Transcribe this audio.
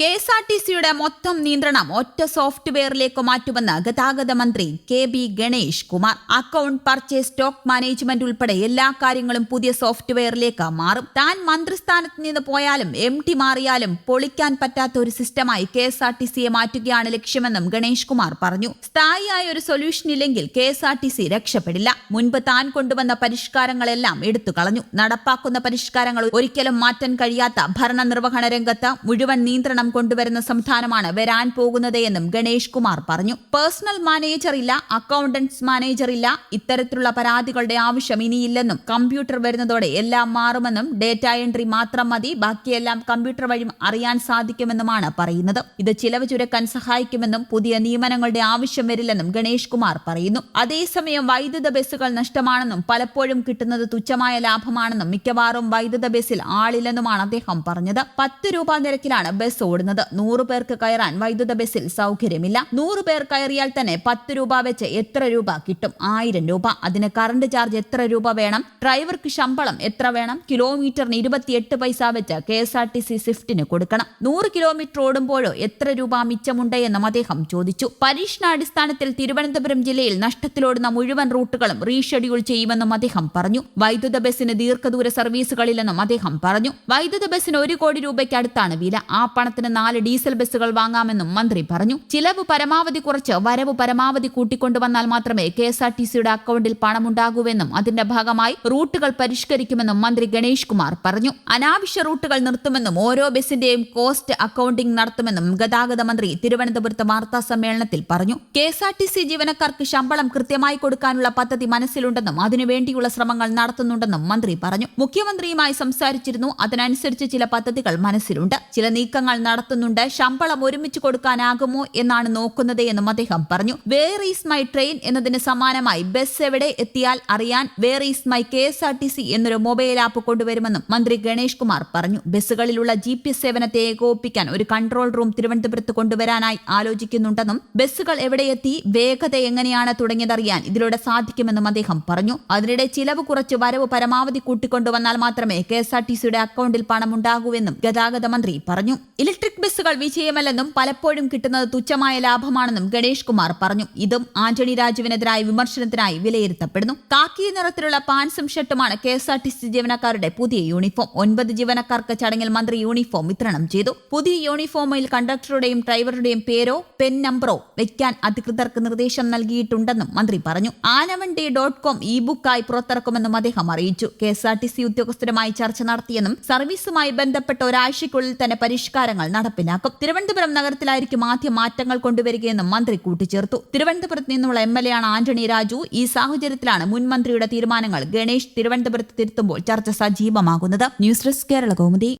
K S R T സിയുടെ മൊത്തം നിയന്ത്രണം ഒറ്റ സോഫ്റ്റ്വെയറിലേക്ക് മാറ്റുമെന്ന് ഗതാഗത മന്ത്രി K B Ganesh Kumar. Account purchase stock management ഉൾപ്പെടെ എല്ലാ കാര്യങ്ങളും പുതിയ സോഫ്റ്റ്വെയറിലേക്ക് മാറും. താൻ മന്ത്രിസ്ഥാനത്ത് നിന്ന് പോയാലും എം ടി മാറിയാലും പൊളിക്കാൻ പറ്റാത്ത ഒരു സിസ്റ്റമായി കെ എസ് ആർ ടി സിയെ മാറ്റുകയാണ് ലക്ഷ്യമെന്നും ഗണേഷ് കുമാർ പറഞ്ഞു. സ്ഥായിയായ ഒരു സൊല്യൂഷൻ ഇല്ലെങ്കിൽ K S R T C രക്ഷപ്പെടില്ല. മുൻപ് താൻ കൊണ്ടുവന്ന പരിഷ്കാരങ്ങളെല്ലാം എടുത്തു കളഞ്ഞു. നടപ്പാക്കുന്ന പരിഷ്കാരങ്ങൾ ഒരിക്കലും മാറ്റാൻ കഴിയാത്ത ഭരണ നിർവഹണ രംഗത്ത് മുഴുവൻ നിയന്ത്രണം കൊണ്ടുവരുന്ന സംവിധാനമാണ് വരാൻ പോകുന്നത് എന്നും ഗണേഷ് കുമാർ പറഞ്ഞു. പേഴ്സണൽ മാനേജർ ഇല്ല അക്കൗണ്ടൻസ് മാനേജർ ഇല്ല ഇത്തരത്തിലുള്ള പരാതികളുടെ ആവശ്യം ഇനിയില്ലെന്നും കമ്പ്യൂട്ടർ വരുന്നതോടെ എല്ലാം മാറുമെന്നും ഡേറ്റ എൻട്രി മാത്രം മതി ബാക്കിയെല്ലാം കമ്പ്യൂട്ടർ വഴി അറിയാൻ സാധിക്കുമെന്നുമാണ് പറയുന്നത്. ഇത് ചിലവ് ചുരുക്കാൻ സഹായിക്കുമെന്നും പുതിയ നിയമനങ്ങളുടെ ആവശ്യം വരില്ലെന്നും ഗണേഷ് കുമാർ പറയുന്നു. അതേസമയം വൈദ്യുത ബസ്സുകൾ നഷ്ടമാണെന്നും പലപ്പോഴും കിട്ടുന്നത് തുച്ഛമായ ലാഭമാണെന്നും മിക്കവാറും വൈദ്യുത ബസ്സിൽ ആളില്ലെന്നുമാണ് അദ്ദേഹം പറഞ്ഞത്. പത്ത് രൂപ നിരക്കിലാണ് ബസ് ഓടുന്നത്. നൂറ് പേർക്ക് കയറാൻ വൈദ്യുത ബസ്സിൽ സൗകര്യമില്ല. നൂറ് പേർ കയറിയാൽ തന്നെ പത്ത് രൂപ വെച്ച് എത്ര രൂപ കിട്ടും? ആയിരം രൂപ. അതിന് കറണ്ട് ചാർജ് എത്ര രൂപ വേണം? ഡ്രൈവർക്ക് ശമ്പളം എത്ര വേണം? കിലോമീറ്ററിന് ഇരുപത്തിയെട്ട് പൈസ വെച്ച് K S R T C സ്വിഫ്റ്റിന് കൊടുക്കണം. നൂറ് കിലോമീറ്റർ ഓടുമ്പോഴോ എത്ര രൂപ മിച്ചമുണ്ട് എന്നും അദ്ദേഹം ചോദിച്ചു. പരീക്ഷണാടിസ്ഥാനത്തിൽ തിരുവനന്തപുരം ജില്ലയിൽ നഷ്ടത്തിലോടുന്ന മുഴുവൻ റൂട്ടുകളും റീഷെഡ്യൂൾ ചെയ്യുമെന്നും അദ്ദേഹം പറഞ്ഞു. വൈദ്യുത ബസ്സിന് ദീർഘദൂര സർവീസുകളില്ലെന്നും അദ്ദേഹം പറഞ്ഞു. വൈദ്യുത ബസ്സിന് ഒരു കോടി രൂപയ്ക്ക് അടുത്താണ് വില. ആ പണത്തിന് നാല് ഡീസൽ ബസ്സുകൾ വാങ്ങാമെന്നും മന്ത്രി പറഞ്ഞു. ചിലവ് പരമാവധി കുറച്ച് വരവ് പരമാവധി കൂട്ടിക്കൊണ്ടുവന്നാൽ മാത്രമേ കെ എസ് ആർ ടി സിയുടെ അക്കൗണ്ടിൽ പണമുണ്ടാകൂവെന്നും അതിന്റെ ഭാഗമായി റൂട്ടുകൾ പരിഷ്കരിക്കുമെന്നും മന്ത്രി ഗണേഷ് കുമാർ പറഞ്ഞു. അനാവശ്യ റൂട്ടുകൾ നിർത്തുമെന്നും ഓരോ ബസിന്റെയും കോസ്റ്റ് അക്കൗണ്ടിംഗ് നടത്തുമെന്നും ഗതാഗത മന്ത്രി തിരുവനന്തപുരത്ത് വാർത്താ സമ്മേളനത്തിൽ പറഞ്ഞു. K S R T C ജീവനക്കാർക്ക് ശമ്പളം കൃത്യമായി കൊടുക്കാനുള്ള പദ്ധതി മനസ്സിലുണ്ടെന്നും അതിനുവേണ്ടിയുള്ള ശ്രമങ്ങൾ നടത്തുന്നുണ്ടെന്നും മന്ത്രി പറഞ്ഞു. മുഖ്യമന്ത്രിയുമായി സംസാരിച്ചിരുന്നു. അതിനനുസരിച്ച് ചില പദ്ധതികൾ മനസ്സിലുണ്ട്. ചില നീക്കങ്ങൾ നടത്തുന്നുണ്ട്. ശമ്പളം ഒരുമിച്ച് കൊടുക്കാനാകുമോ എന്നാണ് നോക്കുന്നത് എന്നും അദ്ദേഹം പറഞ്ഞു. വേർ ഈസ് മൈ ട്രെയിൻ എന്നതിന് സമാനമായി ബസ് എവിടെ എത്തിയാൽ അറിയാൻ where is my K S R T C എന്നൊരു മൊബൈൽ ആപ്പ് കൊണ്ടുവരുമെന്നും മന്ത്രി ഗണേഷ് കുമാർ പറഞ്ഞു. ബസ്സുകളിലുള്ള ജി പി എസ് സേവനത്തെ ഏകോപിപ്പിക്കാൻ ഒരു കൺട്രോൾ റൂം തിരുവനന്തപുരത്ത് കൊണ്ടുവരാനായി ആലോചിക്കുന്നുണ്ടെന്നും ബസ്സുകൾ എവിടെയെത്തി വേഗത എങ്ങനെയാണ് തുടങ്ങിയതറിയാൻ ഇതിലൂടെ സാധിക്കുമെന്നും അദ്ദേഹം പറഞ്ഞു. അതിനിടെ ചിലവ് കുറച്ച് വരവ് പരമാവധി കൂട്ടിക്കൊണ്ടുവന്നാൽ മാത്രമേ കെ എസ് ആർ ടി സിയുടെ അക്കൗണ്ടിൽ പണമുണ്ടാകൂവെന്നും ഗതാഗത മന്ത്രി പറഞ്ഞു. ഇലക്ട്രിക് ബസ്സുകൾ വിജയമല്ലെന്നും പലപ്പോഴും കിട്ടുന്നത് തുച്ഛമായ ലാഭമാണെന്നും ഗണേഷ് കുമാർ പറഞ്ഞു. ഇതും ആന്റണി രാജുവിനെതിരായ വിമർശനത്തിനായി വിലയിരുത്തപ്പെടുന്നു. കാക്കി നിറത്തിലുള്ള പാൻസും ഷർട്ടുമാണ് K S R T C ജീവനക്കാരുടെ പുതിയ യൂണിഫോം. ഒൻപത് ജീവനക്കാർക്ക് ചടങ്ങിൽ മന്ത്രി യൂണിഫോം വിതരണം ചെയ്തു. പുതിയ യൂണിഫോമിൽ കണ്ടക്ടറുടെയും ഡ്രൈവറുടെയും പേരോ പെൻ നമ്പറോ വെക്കാൻ അധികൃതർക്ക് നിർദ്ദേശം നൽകിയിട്ടുണ്ടെന്നും മന്ത്രി പറഞ്ഞു. ആനവണ്ടി ഡോട്ട് കോം ഇ ബുക്കായി പുറത്തിറക്കുമെന്നും അദ്ദേഹം അറിയിച്ചു. K S R T C ഉദ്യോഗസ്ഥരുമായി ചർച്ച നടത്തിയെന്നും സർവീസുമായി ബന്ധപ്പെട്ട ഒരാഴ്ചയ്ക്കുള്ളിൽ തന്നെ പരിഷ്കാരങ്ങൾ നടപ്പിലാക്കും. തിരുവനന്തപുരം നഗരത്തിലായിരിക്കും ആദ്യ മാറ്റങ്ങൾ കൊണ്ടുവരികയെന്നും മന്ത്രി കൂട്ടിച്ചേർത്തു. തിരുവനന്തപുരത്ത് നിന്നുള്ള എം എൽ എ ആണ് ആന്റണി രാജു. ഈ സാഹചര്യത്തിലാണ് മുൻ മന്ത്രിയുടെ തീരുമാനങ്ങൾ ഗണേഷ് തിരുവനന്തപുരത്ത് തിരുത്തുമ്പോൾ ചർച്ച സജീവമാകുന്നത്. News desk Kerala Kaumudi.